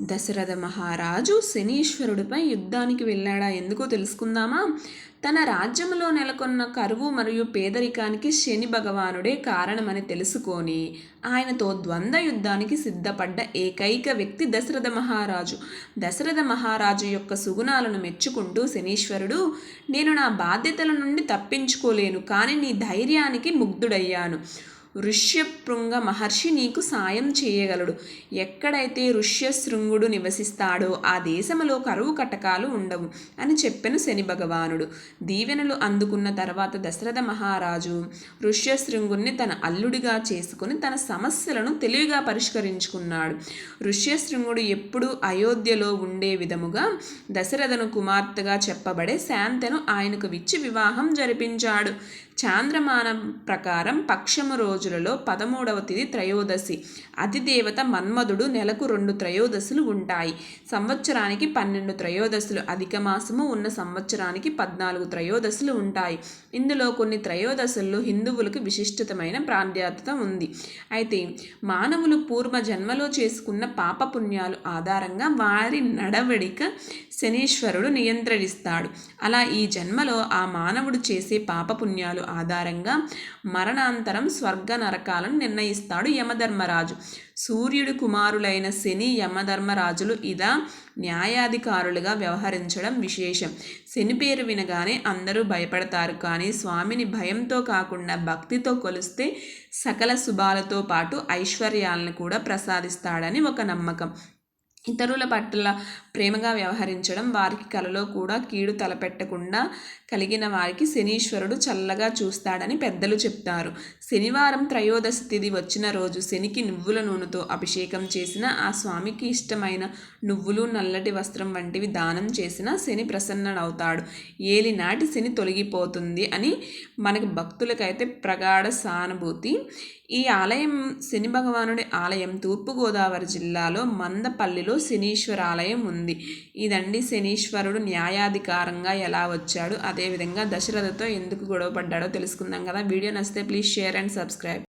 దశరథ మహారాజు శనీశ్వరుడిపై యుద్ధానికి వెళ్ళాడా ఎందుకో తెలుసుకుందామా? తన రాజ్యంలో నెలకొన్న కరువు మరియు పేదరికానికి శని భగవానుడే కారణమని తెలుసుకొని ఆయనతో ద్వంద్వ యుద్ధానికి సిద్ధపడ్డ ఏకైక వ్యక్తి దశరథ మహారాజు. దశరథ మహారాజు యొక్క సుగుణాలను మెచ్చుకుంటూ శనీశ్వరుడు నేను నా బాధ్యతల నుండి తప్పించుకోలేను కానీ నీ ధైర్యానికి ముగ్ధుడయ్యాను. ఋష్యపృంగ మహర్షి నీకు సాయం చేయగలడు. ఎక్కడైతే ఋష్యశృంగుడు నివసిస్తాడో ఆ దేశంలో కరువు కటకాలు ఉండవు అని చెప్పెను శని భగవానుడు. దీవెనలు అందుకున్న తర్వాత దశరథ మహారాజు ఋష్యశృంగుణ్ణి తన అల్లుడిగా చేసుకుని తన సమస్యలను తెలివిగా పరిష్కరించుకున్నాడు. ఋష్యశృంగుడు ఎప్పుడూ అయోధ్యలో ఉండే విధముగా దశరథను కుమార్తెగా చెప్పబడే శాంతను ఆయనకు విచ్చి వివాహం జరిపించాడు. చాంద్రమానం ప్రకారం పక్షము రోజులలో పదమూడవ తిది త్రయోదశి. అతిదేవత మన్మధుడు నెలకు రెండు త్రయోదశులు ఉంటాయి. సంవత్సరానికి పన్నెండు త్రయోదశులు. అధిక మాసము ఉన్న సంవత్సరానికి పద్నాలుగు త్రయోదశులు ఉంటాయి. ఇందులో కొన్ని త్రయోదశుల్లో హిందువులకు విశిష్టతమైన ప్రాధాన్యత ఉంది. అయితే మానవులు పూర్వ జన్మలో చేసుకున్న పాపపుణ్యాలు ఆధారంగా వారి నడవడిక శనీశ్వరుడు నియంత్రిస్తాడు. అలా ఈ జన్మలో ఆ మానవుడు చేసే పాపపుణ్యాలు ఆధారంగా మరణాంతరం స్వర్గ నరకాలను నిర్ణయిస్తాడు యమధర్మరాజు. సూర్యుడు కుమారులైన శని యమధర్మరాజులు ఇదా న్యాయాధికారులుగా వ్యవహరించడం విశేషం. శని పేరు వినగానే అందరూ భయపడతారు. కానీ స్వామిని భయంతో కాకుండా భక్తితో కొలిస్తే సకల శుభాలతో పాటు ఐశ్వర్యాలను కూడా ప్రసాదిస్తాడని ఒక నమ్మకం. ఇతరుల పట్ల ప్రేమగా వ్యవహరించడం వారికి కలలో కూడా కీడు తలపెట్టకుండా కలిగిన వారికి శనీశ్వరుడు చల్లగా చూస్తాడని పెద్దలు చెప్తారు. శనివారం త్రయోదశి తిథి వచ్చిన రోజు శనికి నువ్వుల నూనెతో అభిషేకం చేసిన ఆ స్వామికి ఇష్టమైన నువ్వులు నల్లటి వస్త్రం వంటివి దానం చేసిన శని ప్రసన్నడవుతాడు. ఏలినాటి శని తొలగిపోతుంది అని మనకి భక్తులకైతే ప్రగాఢ సానుభూతి. ఈ ఆలయం శని భగవానుడి ఆలయం తూర్పుగోదావరి జిల్లాలో మందపల్లిలో శనీశ్వర ఆలయం ఉంది ఇదండి శనీశ్వరుడు న్యాయాధికారంగా ఎలా వచ్చాడు అదేవిధంగా దశరథతో ఎందుకు గొడవ పడ్డాడో తెలుసుకుందాం కదా. వీడియో నచ్చితే ప్లీజ్ షేర్ అండ్ సబ్స్క్రైబ్.